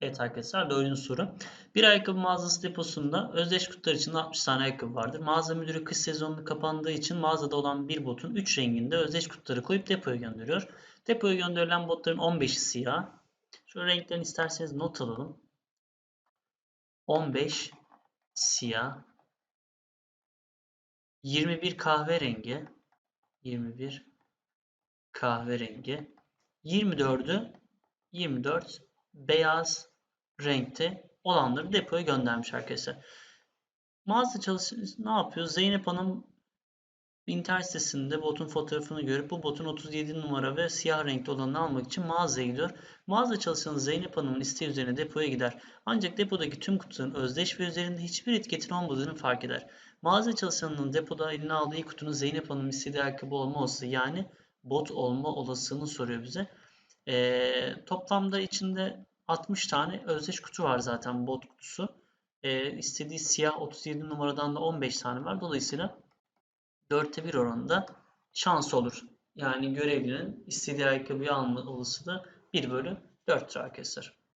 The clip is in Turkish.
Evet arkadaşlar dördüncü soru. Bir ayakkabı mağazası deposunda özdeş kutular için 60 tane ayakkabı vardır. Mağaza müdürü kış sezonu kapandığı için mağazada olan bir botun 3 renginde özdeş kutuları koyup depoya gönderiyor. Depoya gönderilen botların 15'i siyah. Şu renklerini isterseniz not alalım. 15 siyah. 21 kahverengi. 21 kahverengi. 24'ü 24 beyaz renkte olanları depoya göndermiş arkadaşlar. Mağaza çalışanı ne yapıyor? Zeynep Hanım internet sitesinde botun fotoğrafını görüp bu botun 37 numara ve siyah renkli olanını almak için mağazaya gidiyor. Mağaza çalışanı Zeynep Hanım'ın isteği üzerine depoya gider. Ancak depodaki tüm kutuların özdeş ve üzerinde hiçbir etiketin olmadığını fark eder. Mağaza çalışanının depoda eline aldığı kutunun Zeynep Hanım'ın istediği ayakkabı olma olasılığı yani bot olma olasılığını soruyor bize. Ee, toplamda içinde 60 tane özdeş kutu var zaten bot kutusu. Ee, istediği siyah 37 numaradan da 15 tane var. Dolayısıyla 4'te 1 oranında şans olur. Yani görevlinin istediği ayakkabıyı alma olasılığı 1 bölü 4'tür arkadaşlar.